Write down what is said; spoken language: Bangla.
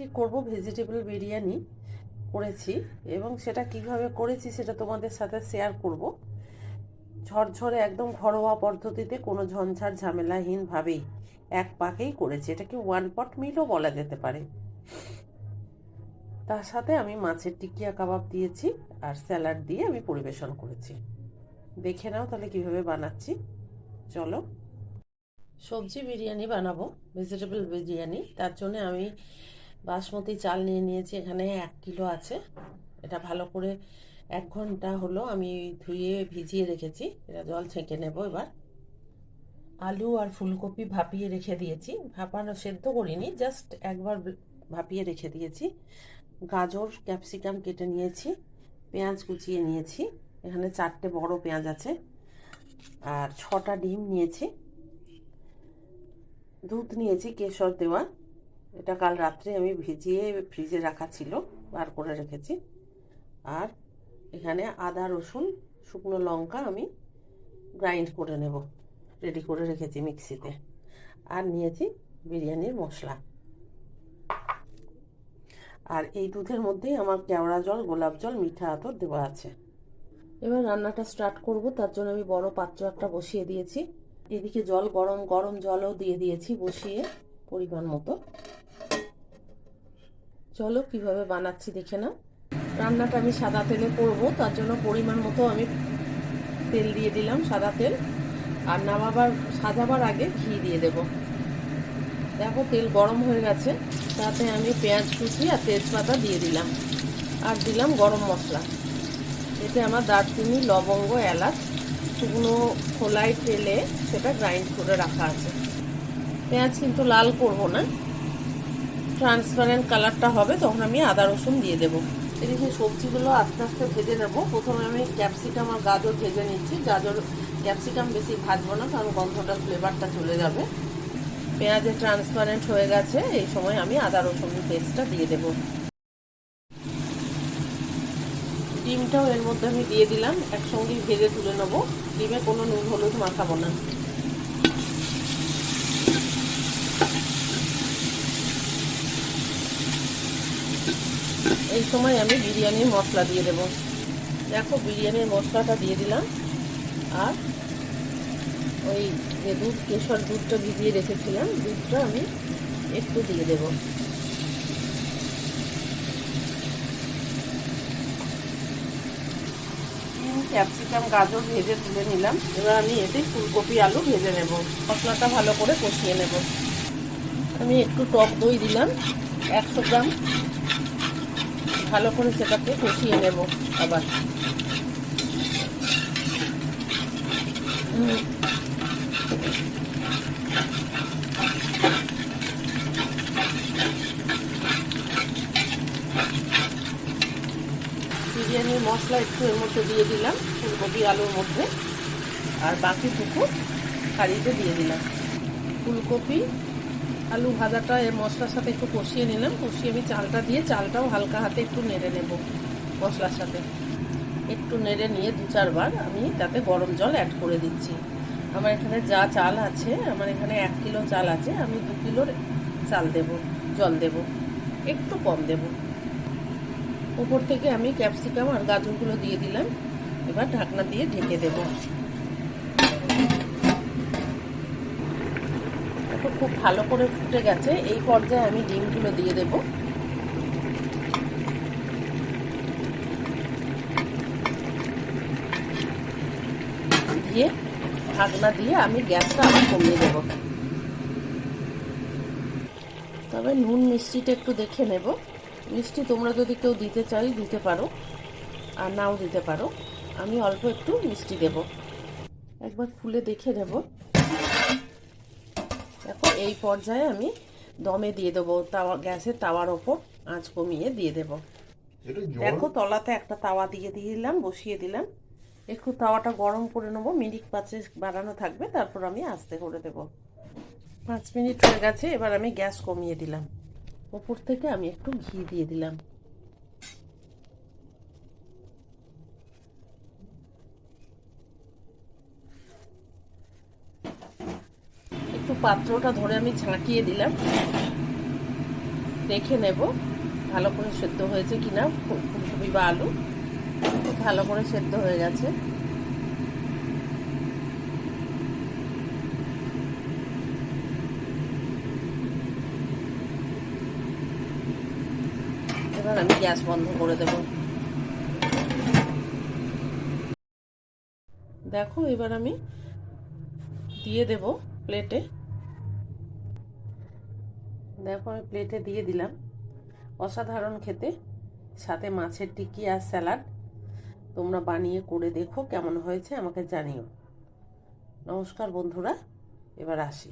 আজকে করব ভেজিটেবল বিরিয়ানি করেছি এবং সেটা কীভাবে করেছি সেটা তোমাদের সাথে শেয়ার করব। ঝরঝরে একদম ঘরোয়া পদ্ধতিতে কোনো ঝঞ্ঝাট ঝামেলাহীনভাবেই এক পাকেই করেছি। এটাকে ওয়ান পট মিলও বলা যেতে পারে। তার সাথে আমি মাছের টিকিয়া কাবাব দিয়েছি আর স্যালাড দিয়ে আমি পরিবেশন করেছি। দেখে নাও তাহলে কীভাবে বানাচ্ছি। চলো। সবজি বিরিয়ানি বানাবো ভেজিটেবল বিরিয়ানি। তার জন্য আমি বাসমতি চাল নিয়ে নিয়েছি, এখানে এক কিলো আছে। এটা ভালো করে এক ঘণ্টা হলো আমি ধুয়ে ভিজিয়ে রেখেছি। এটা জল ছেঁকে নেব এবার। আলু আর ফুলকপি ভাপিয়ে রেখে দিয়েছি। ভাপানো সেদ্ধ করিনি, জাস্ট একবার ভাপিয়ে রেখে দিয়েছি। গাজর, ক্যাপসিকাম কেটে নিয়েছি, পেঁয়াজ কুচিয়ে নিয়েছি। এখানে চারটে বড় পেঁয়াজ আছে। আর ছটা ডিম নিয়েছি। দুধ নিয়েছি, কেশর দেওয়া। এটা কাল রাত্রে আমি ভিজিয়ে ফ্রিজে রাখা ছিল, বার করে রেখেছি। আর এখানে আদা, রসুন, শুকনো লঙ্কা আমি গ্রাইন্ড করে নেব রেডি করে রেখেছি মিক্সিতে আর নিয়েছি বিরিয়ানির মশলা। আর এই দুধের মধ্যেই আমার কেওড়া জল, গোলাপ জল, মিঠা আতর দেওয়া আছে। এবার রান্নাটা স্টার্ট করব, তার জন্য আমি বড় পাত্র একটা বসিয়ে দিয়েছি। এদিকে জল গরম গরম জলও দিয়ে দিয়েছি বসিয়ে পরিমাণ মতো। চলো কীভাবে বানাচ্ছি দেখে নাও। রান্নাটা আমি সাদা তেলে করব, তার জন্য পরিমাণ মতো আমি তেল দিয়ে দিলাম সাদা তেল। আর নামাবার, সাজাবার আগে ঘি দিয়ে দেব। দেখো তেল গরম হয়ে গেছে, তাতে আমি পেঁয়াজ কুচি আর তেজপাতা দিয়ে দিলাম। আর দিলাম গরম মশলা। এতে আমার দারচিনি, লবঙ্গ, এলাচ, শুকনো খোলাই তেলে সেটা গ্রাইন্ড করে রাখা আছে। পেঁয়াজ কিন্তু লাল করব না। ট্রান্সপারেন্ট কালারটা হবে তখন আমি আদা রসুন দিয়ে দেবো। এদিকে সবজিগুলো আস্তে আস্তে ভেজে নেব। প্রথমে আমি ক্যাপসিকাম আর গাজর ভেজে নিচ্ছি। গাজর ক্যাপসিকাম বেশি ভাজবো না কারণ গন্ধটা ফ্লেভারটা চলে যাবে। পেঁয়াজে ট্রান্সপারেন্ট হয়ে গেছে এই সময় আমি আদা রসুন পেস্টটা দিয়ে দেব। ডিমটাও এর মধ্যে আমি দিয়ে দিলাম একসঙ্গে ভেজে তুলে নেব। ডিমে কোনো নুন হলুদ মাখাবো না। এই সময় আমি বিরিয়ানির মশলা দিয়ে দেব। দেখো, বিরিয়ানির মশলাটা দিয়ে দিলাম। আর ওই যে দুধ, কেশর দুধটা ভিজিয়ে রেখেছিলাম, দুধটা আমি একটু দিয়ে দেব। ক্যাপসিকাম গাজর ভেজে তুলে নিলাম। এবার আমি এতে ফুলকপি, আলু ভেজে নেব। মশলাটা ভালো করে কষিয়ে নেব। আমি একটু টক দই দিলাম, একশো গ্রাম। ভালো করে সেটাকে কষিয়ে নেব আবার। বিরিয়ানির মশলা একটু এর মধ্যে দিয়ে দিলাম, ফুলকপি, আলুর মধ্যে। আর বাকি বাকিটুকু হাঁড়িতে দিয়ে দিলাম। ফুলকপি আলু ভাজাটা এর মশলার সাথে একটু কষিয়ে নিলাম। কষিয়ে আমি চালটা দিয়ে চালটাও হালকা হাতে একটু নেড়ে নেব মশলার সাথে। একটু নেড়ে নিয়ে দু চারবার আমি তাতে গরম জল অ্যাড করে দিচ্ছি। আমার এখানে যা চাল আছে, আমার এখানে এক কিলো চাল আছে, আমি দু কিলোর চাল দেব, জল দেব, একটু কম দেব। উপর থেকে আমি ক্যাপসিকাম আর গাজরগুলো দিয়ে দিলাম। এবার ঢাকনা দিয়ে ঢেকে দেবো। খুব ভালো করে ফুটে গেছে। এই পর্যায়ে আমি ডিমগুলো দিয়ে দেব। দিয়ে ঢাকনা দিয়ে আমি গ্যাসটা আবার কমিয়ে দেব। তবে নুন মিষ্টিটা একটু দেখে নেব। মিষ্টি তোমরা যদি কেউ দিতে চাই, দিতে পারো। আর নাও দিতে পারো। আমি অল্প একটু মিষ্টি দেব। একবার খুলে দেখে নেব। দেখো এই পর্যায়ে আমি দমে দিয়ে দেবো তাওয়া গ্যাসের তাওয়ার ওপর আঁচ কমিয়ে দিয়ে দেবো। দেখো তলাতে একটা তাওয়া দিয়ে দিলাম বসিয়ে দিলাম। একটু তাওয়াটা গরম করে নেব মিনিট পাঁচে বাড়ানো থাকবে তারপর আমি আস্তে করে দেব। পাঁচ মিনিট হয়ে গেছে এবার আমি গ্যাস কমিয়ে দিলাম। ওপর থেকে আমি একটু ঘি দিয়ে দিলাম। পাত্রটা ধরে আমি ঝাঁকিয়ে দিলাম। দেখে নেব ভালো করে সেদ্ধ হয়েছে কিনা ফুলকপি বা আলু। ভালো করে সেদ্ধ হয়ে গেছে। এবার আমি গ্যাস বন্ধ করে দেব। দেখো, এবার আমি দিয়ে দেব প্লেটে। দেখো, আমি প্লেটে দিয়ে দিলাম। অসাধারণ খেতে। সাথে মাছের টিকি আর স্যালাড। তোমরা বানিয়ে করে দেখো কেমন হয়েছে, আমাকে জানিও। নমস্কার বন্ধুরা, এবার আসি।